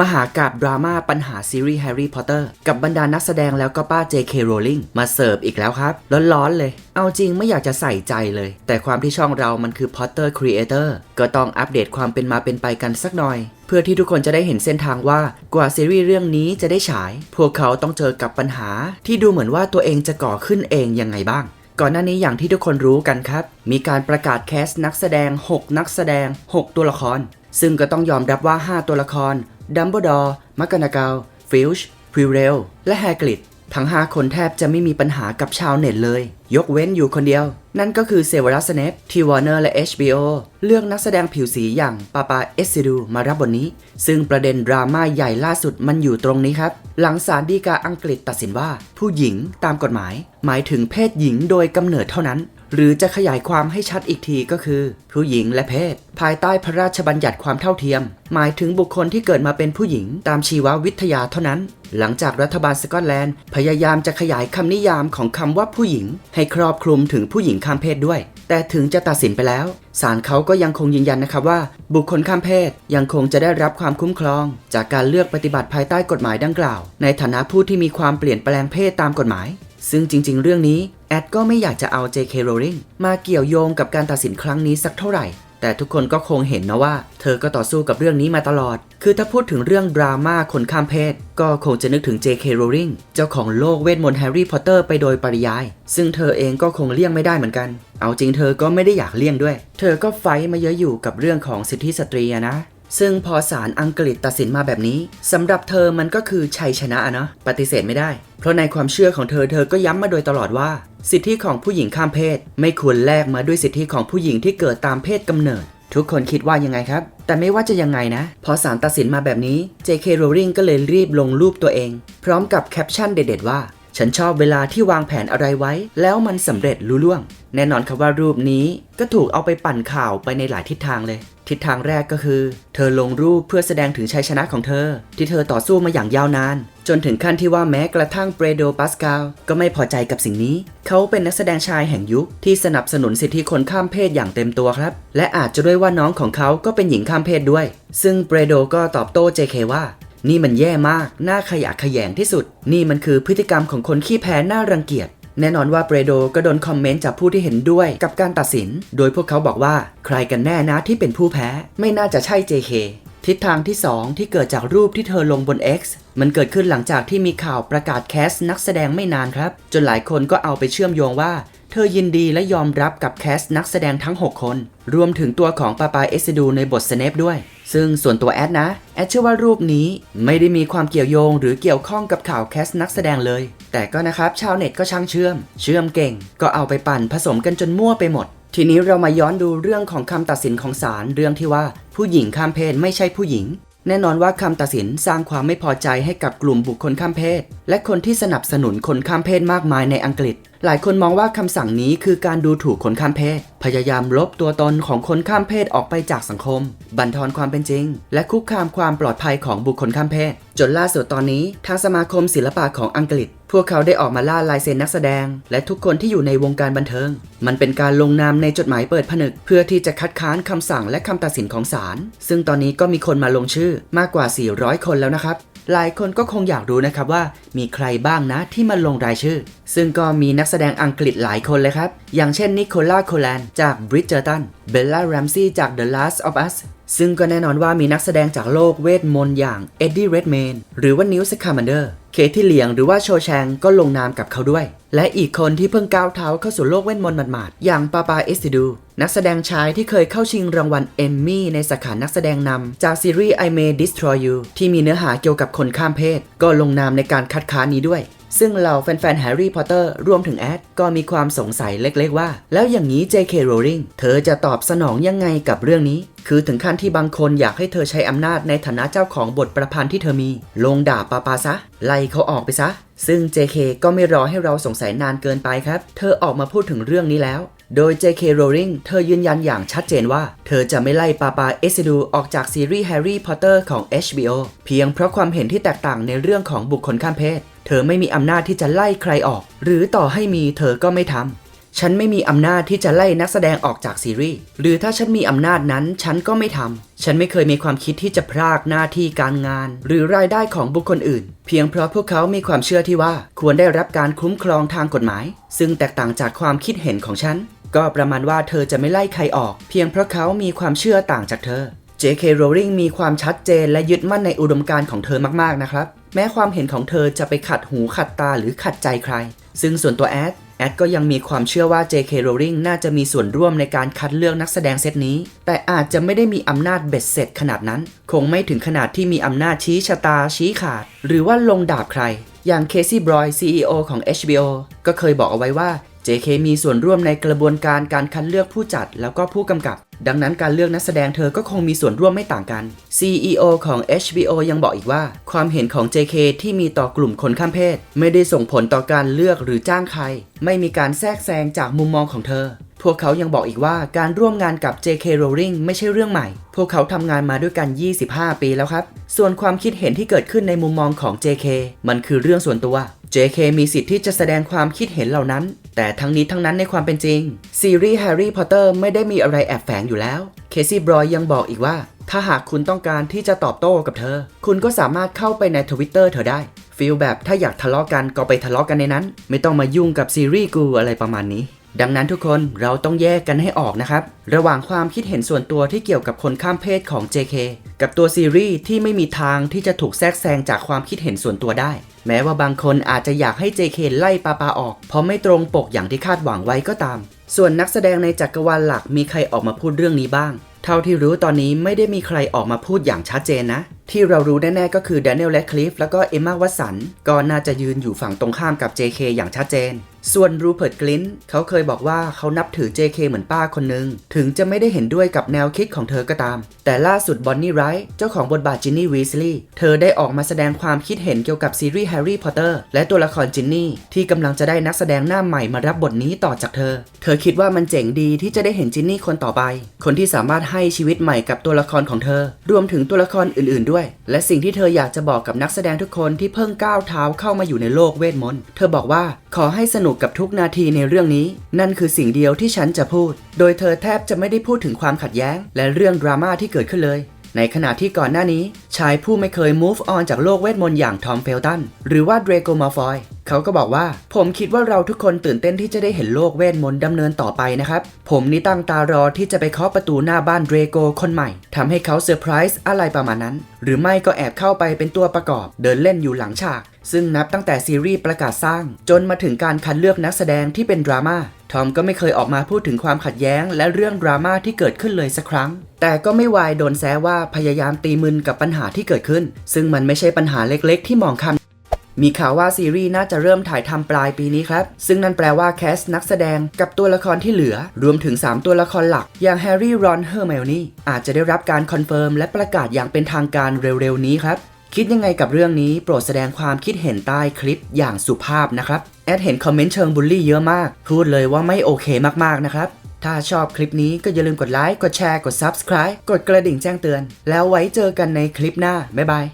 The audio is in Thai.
มหากาบดราม่าปัญหาซีรีส์แฮร์รี่พอตเตอร์กับบรรดานักแสดงแล้วก็ป้า J.K. Rowling มาเสิร์ฟอีกแล้วครับ ร้อนๆเลย เอาจริงไม่อยากจะใส่ใจเลย แต่ความที่ช่องเรามันคือ Potter Creator ก็ต้องอัปเดตความเป็นมาเป็นไปกันสักหน่อย เพื่อที่ทุกคนจะได้เห็นเส้นทางว่ากว่าซีรีส์เรื่องนี้จะได้ฉาย พวกเขาต้องเจอกับปัญหา ที่ดูเหมือนว่าตัวเองจะก่อขึ้นเองยังไงบ้างก่อนหน้านี้อย่างที่ทุกคนรู้กันครับ มีการประกาศแคสต์นักแสดง 6 นักแสดง 6 ตัวละคร ซึ่งก็ต้องยอมรับว่า 5 ตัวละคร ดัมเบิลดอร์มักกานาเกลฟิลช์พริเรลและแฮกริดทั้ง 5 คนแทบจะไม่มีปัญหากับชาวเน็ตเลย ยกเว้นอยู่คนเดียว นั่นก็คือเซเวรัสสเนปที่วอร์เนอร์และ HBO เลือกนักแสดงผิวสีอย่างปาปาเอสซิดูมารับบทนี้ ซึ่งประเด็นดราม่าใหญ่ล่าสุดมันอยู่ตรงนี้ครับ หลังศาลฎีกาอังกฤษตัดสินว่า ผู้หญิงตามกฎหมาย หมายถึงเพศหญิงโดยกำเนิดเท่านั้น หรือจะขยายความให้ชัดอีกทีก็คือ ผู้หญิงและเพศ ภายใต้พระราชบัญญัติความเท่าเทียม หมายถึงบุคคลที่เกิดมาเป็นผู้หญิง ตามชีววิทยาเท่านั้น หลังจากรัฐบาลสกอตแลนด์ พยายามจะขยายคำนิยามของคำว่าผู้หญิง ให้ครอบคลุมถึงผู้หญิงข้ามเพศด้วย แต่ถึงจะตัดสินไปแล้วศาลเขาก็ยังคงยืนยันนะครับว่า บุคคลข้ามเพศยังคงจะได้รับความคุ้มครอง จากการเลือกปฏิบัติภายใต้กฎหมายดังกล่าว ในฐานะผู้ที่มีความเปลี่ยนแปลงเพศตามกฎหมายซึ่งจริง ๆ เรื่องนี้ แอดก็ไม่อยากจะเอา J.K. Rowling มาเกี่ยวโยงกับการตัดสินครั้งนี้สักเท่าไหร่ แต่ทุกคนก็คงเห็นนะว่า เธอก็ต่อสู้กับเรื่องนี้มาตลอด คือถ้าพูดถึงเรื่องดราม่าคนข้ามเพศ ก็คงจะนึกถึง J.K. Rowling เจ้าของโลกเวทมนต์แฮร์รี่พอตเตอร์ไปโดยปริยาย ซึ่งเธอเองก็คงเลี่ยงไม่ได้เหมือนกัน เอาจริงเธอก็ไม่ได้อยากเลี่ยงด้วย เธอก็ไฟท์มาเยอะอยู่กับเรื่องของสิทธิสตรีนะ ซึ่งพอศาลอังกฤษตัดสินมาแบบนี้สำหรับเธอมันก็คือชัยชนะนะปฏิเสธไม่ได้ เพราะในความเชื่อของเธอเธอก็ย้ำมาโดยตลอดว่า สิทธิของผู้หญิงข้ามเพศ ไม่ควรแลกมาด้วยสิทธิของผู้หญิงที่เกิดตามเพศกำเนิด ทุกคนคิดว่ายังไงครับ แต่ไม่ว่าจะยังไงนะ พอศาลตัดสินมาแบบนี้ J.K. Rowling ก็เลยรีบลงรูปตัวเอง พร้อมกับแคปชั่นเด็ด ๆ ว่า ฉันชอบเวลาที่วางแผนอะไรไว้ แล้วมันสำเร็จลุล่วง แน่นอนครับว่ารูปนี้ก็ถูกเอาไปปั่นข่าวไปในหลายทิศทางเลย ทิศทางแรกก็คือ เธอลงรูปเพื่อแสดงถึงชัยชนะของเธอ ที่เธอต่อสู้มาอย่างยาวนาน จนถึงขั้นที่ว่าแม้กระทั่งเปโดปาสกาลก็ไม่พอใจกับสิ่งนี้ เขาเป็นนักแสดงชายแห่งยุคที่สนับสนุนสิทธิคนข้ามเพศอย่างเต็มตัวครับ และอาจจะด้วยว่าน้องของเขาก็เป็นหญิงข้ามเพศด้วย ซึ่งเปโดก็ตอบโต้ JK ว่า นี่มันแย่มาก น่าขยะแขยงที่สุด นี่มันคือพฤติกรรมของคนขี้แพ้น่ารังเกียจ แน่นอนว่าเปโดก็โดนคอมเมนต์จากผู้ที่เห็นด้วยกับการตัดสิน โดยพวกเขาบอกว่าใครกันแน่นะที่เป็นผู้แพ้ ไม่น่าจะใช่ JK ทิศทางที่ 2 ที่เกิดจากรูปที่เธอลงบน X มันเกิดขึ้นหลังจากที่มีข่าวประกาศแคสต์นักแสดงไม่นานครับ จนหลายคนก็เอาไปเชื่อมโยงว่า เธอยินดีและยอมรับกับแคสต์นักแสดงทั้ง 6 คน รวมถึงตัวของปาปาเอสดูในบทสเนปด้วย ซึ่งส่วนตัวแอดนะ แอดเชื่อว่ารูปนี้ไม่ได้มีความเกี่ยวโยง หรือเกี่ยวข้องกับข่าวแคสต์นักแสดงเลย แต่ก็นะครับชาวเน็ตก็ช่างเชื่อม เชื่อมเก่ง ก็เอาไปปั่นผสมกันจนมั่วไปหมด ทีนี้เรามาย้อนดูเรื่องของคำตัดสินของศาลเรื่องที่ว่า ผู้หญิงข้ามเพศไม่ใช่ผู้หญิง แน่นอนว่าคำตัดสินสร้างความไม่พอใจให้กับกลุ่มบุคคลข้ามเพศ และคนที่สนับสนุนคนข้ามเพศมากมายในอังกฤษ หลายคนมองว่าคำสั่งนี้คือการดูถูกคนข้ามเพศ พยายามลบตัวตนของคนข้ามเพศออกไปจากสังคม บั่นทอนความเป็นจริง และคุกคามความปลอดภัยของบุคคลข้ามเพศ จนล่าสุดตอนนี้ ทางสมาคมศิลปะของอังกฤษ พวกเขาได้ออกมาล่าลายเซ็นนักแสดง และทุกคนที่อยู่ในวงการบันเทิง มันเป็นการลงนามในจดหมายเปิดผนึก เพื่อที่จะคัดค้านคำสั่งและคำตัดสินของศาลซึ่งตอนนี้ก็มีคนมาลงชื่อมากกว่า 400 คนแล้วนะครับหลายคนก็คงอยากรู้นะครับว่ามีใครบ้างนะที่มาลงรายชื่อ ซึ่งก็มีนักแสดงอังกฤษหลายคนเลยครับ อย่างเช่นนิโคล่าโคแลนจาก Bridgerton เบลล่าแรมซี่จาก The Last of Us ซึ่งก็แน่นอนว่ามีนักแสดงจากโลกเวทมนต์อย่างเอ็ดดี้เรดเมนหรือว่านิวส์คาร์มันเดอร์เคที่เหลียงหรือว่าโชแชงก็ลงนามกับเขาด้วย และอีกคนที่เพิ่งก้าวเท้าเข้าสู่โลกเวทมนต์หมาดๆอย่างปาปาเอสติดู นักแสดงชายที่เคยเข้าชิงรางวัลเอมมี่ในสาขานักแสดงนำจากซีรีส์ I May Destroy You ที่มีเนื้อหาเกี่ยวกับคนข้ามเพศ ก็ลงนามในการคัดค้านนี้ด้วย ซึ่งเหล่าแฟนๆแฮร์รี่พอตเตอร์รวมถึงแอดก็มีความสงสัยเล็กๆว่า แล้วอย่างนี้ J.K. Rowling เธอจะตอบสนองยังไงกับเรื่องนี้คือถึงขั้นที่บางคนอยากให้เธอใช้อำนาจในฐานะเจ้าของบทประพันธ์ที่เธอมี ลงด่าปาปาซะ ไล่เขาออกไปซะ ซึ่ง JK ก็ไม่รอให้เราสงสัยนานเกินไปครับ เธอออกมาพูดถึงเรื่องนี้แล้ว โดย JK Rowling เธอยืนยันอย่างชัดเจนว่า เธอจะไม่ไล่ปาปาเอซิดูออกจากซีรีส์ Harry Potter ของ HBO เพียงเพราะความเห็นที่แตกต่างในเรื่องของบุคคลข้ามเพศ เธอไม่มีอำนาจที่จะไล่ใครออก หรือต่อให้มีเธอก็ไม่ทำ ฉันไม่มีอำนาจที่จะไล่นักแสดงออกจากซีรีส์หรือถ้าฉันมีอำนาจนั้นฉันก็ไม่ทำฉันไม่เคยมีความคิดที่จะพรากหน้าที่การงาน หรือรายได้ของบุคคลอื่น เพียงเพราะพวกเขามีความเชื่อที่ว่าควรได้รับการคุ้มครองทางกฎหมาย ซึ่งแตกต่างจากความคิดเห็นของฉัน ก็ประมาณว่าเธอจะไม่ไล่ใครออก เพียงเพราะเขามีความเชื่อต่างจากเธอ J.K. Rowling มีความชัดเจนและยึดมั่นในอุดมการณ์ของเธอมากๆนะครับ แม้ความเห็นของเธอจะไปขัดหูขัดตาหรือขัดใจใคร ซึ่งส่วนตัวแอด แอดก็ยังมีความเชื่อว่า J.K. Rowling น่าจะมีส่วนร่วมในการคัดเลือกนักแสดงเซตนี้ แต่อาจจะไม่ได้มีอำนาจเบ็ดเสร็จขนาดนั้น คงไม่ถึงขนาดที่มีอำนาจชี้ชะตาชี้ขาด หรือว่าลงดาบใคร อย่างเคซี่บรอย CEO ของ HBO ก็เคยบอกเอาไว้ว่า JK มีส่วนร่วมในกระบวนการการคัดเลือกผู้จัดแล้วก็ผู้กำกับ ดังนั้นการเลือกนักแสดงเธอก็คงมีส่วนร่วมไม่ต่างกัน CEO ของ HBO ยังบอกอีกว่า ความเห็นของ JK ที่มีต่อกลุ่มคนข้ามเพศ ไม่ได้ส่งผลต่อการเลือกหรือจ้างใคร ไม่มีการแทรกแซงจากมุมมองของเธอ พวกเขายังบอกอีกว่าการร่วมงานกับ JK Rowling ไม่ใช่เรื่องใหม่ พวกเขาทำงานมาด้วยกัน 25 ปีแล้วครับ ส่วนความคิดเห็นที่เกิดขึ้นในมุมมองของ JK มันคือเรื่องส่วนตัว JK มีสิทธิ์ที่จะแสดงความคิดเห็นเหล่านั้น แต่ทั้งนี้ทั้งนั้นในความเป็นจริง ซีรีส์ Harry Potter ไม่ได้มีอะไรแอบแฝงอยู่แล้ว เคซี่บรอยยังบอกอีกว่า ถ้าหากคุณต้องการที่จะตอบโต้กับเธอ คุณก็สามารถเข้าไปในทวิตเตอร์เธอได้ฟีลแบบถ้าอยากทะเลาะกันก็ไปทะเลาะกันในนั้น ไม่ต้องมายุ่งกับซีรีส์กูอะไรประมาณนี้ ดังนั้นทุกคนเราต้องแยกกันให้ออกนะครับ ระหว่างความคิดเห็นส่วนตัวที่เกี่ยวกับคนข้ามเพศของ JK กับตัวซีรีส์ที่ไม่มีทางที่จะถูกแทรกแซงจากความคิดเห็นส่วนตัวได้ แม้ว่าบางคนอาจจะอยากให้ JK ไล่ปาปาออก เพราะไม่ตรงปกอย่างที่คาดหวังไว้ก็ตาม ส่วนนักแสดงในจักรวาลหลักมีใครออกมาพูดเรื่องนี้บ้าง เท่าที่รู้ตอนนี้ไม่ได้มีใครออกมาพูดอย่างชัดเจนนะ ที่เรารู้แน่ๆก็คือ Daniel Radcliffe แล้วก็เอมมาวัสันก็น่าจะยืนอยู่ฝั่งตรงข้ามกับ JK อย่างชัดเจน ส่วนรูเพิร์ตกลินเขาเคยบอกว่าเขานับถือ JK เหมือนป้าคนหนึ่งถึงจะไม่ได้เห็นด้วยกับแนวคิดของเธอก็ตาม แต่ล่าสุดบอนนี่ไรท์เจ้าของบทบาทจินนี่วีสลีย์เธอได้ออกมาแสดงความคิดเห็นเกี่ยวกับซีรีส์แฮร์รี่พอตเตอร์และตัวละครจินนี่ที่กำลังจะได้นักแสดงหน้าใหม่มารับบทนี้ต่อจากเธอ เธอคิดว่ามันเจ๋งดีที่จะได้เห็นจินนี่คนต่อไป คนที่สามารถให้ชีวิตใหม่กับตัวละครของเธอ รวมถึงตัวละครอื่นๆด้วยและสิ่งที่เธออยากจะบอกกับนักแสดงทุกคนที่เพิ่งก้าวเท้าเข้ามาอยู่ในโลกเวทมนต์ เธอบอกว่าขอให้สนุกกับทุกนาทีในเรื่องนี้ นั่นคือสิ่งเดียวที่ฉันจะพูด โดยเธอแทบจะไม่ได้พูดถึงความขัดแย้ง และเรื่องดราม่าที่เกิดขึ้นเลยในขณะที่ก่อนหน้านี้ ชายผู้ไม่เคย move on จากโลกเวทมนต์อย่างทอมเฟลตันหรือว่าเดรโกมาฟอย เขาก็บอกว่า ผมคิดว่าเราทุกคนตื่นเต้นที่จะได้เห็นโลกเวทมนต์ดำเนินต่อไปนะครับ ผมนี่ตั้งตารอที่จะไปเคาะประตูหน้าบ้านเดรโกคนใหม่ทำให้เขาเซอร์ไพรส์อะไรประมาณนั้น หรือไม่ก็แอบเข้าไปเป็นตัวประกอบ เดินเล่นอยู่หลังฉาก ซึ่งนับตั้งแต่ซีรีส์ประกาศสร้าง จนมาถึงการคัดเลือกนักแสดงที่เป็นดราม่าทอมก็ไม่เคยออกมาพูดถึงความขัดแย้ง และเรื่องดราม่าที่เกิดขึ้นเลยสักครั้ง แต่ก็ไม่วายโดนแซวว่าพยายามตีมึนกับปัญหาที่เกิดขึ้น ซึ่งมันไม่ใช่ปัญหาเล็กๆ ที่มองข้าม มีข่าวว่าซีรีส์น่าจะเริ่มถ่ายทำปลายปีนี้ครับ ซึ่งนั่นแปลว่าแคสต์นักแสดงกับตัวละครที่เหลือ รวมถึง 3 ตัวละครหลัก อย่างแฮร์รี่ รอน เฮอร์ไมโอนี่อาจจะได้รับการคอนเฟิร์มและประกาศอย่างเป็นทางการเร็วๆ นี้ครับ คิดยังไงกับเรื่องนี้โปรดแสดงความคิดเห็นใต้คลิปอย่างสุภาพนะครับ แอดเห็นคอมเมนต์เชิงบูลลี่เยอะมาก พูดเลยว่าไม่โอเคมากๆนะครับถ้าชอบคลิปนี้ก็อย่าลืมกดไลค์ กดแชร์ กด Subscribe กดกระดิ่งแจ้งเตือน แล้วไว้เจอกันในคลิปหน้า บ๊ายบาย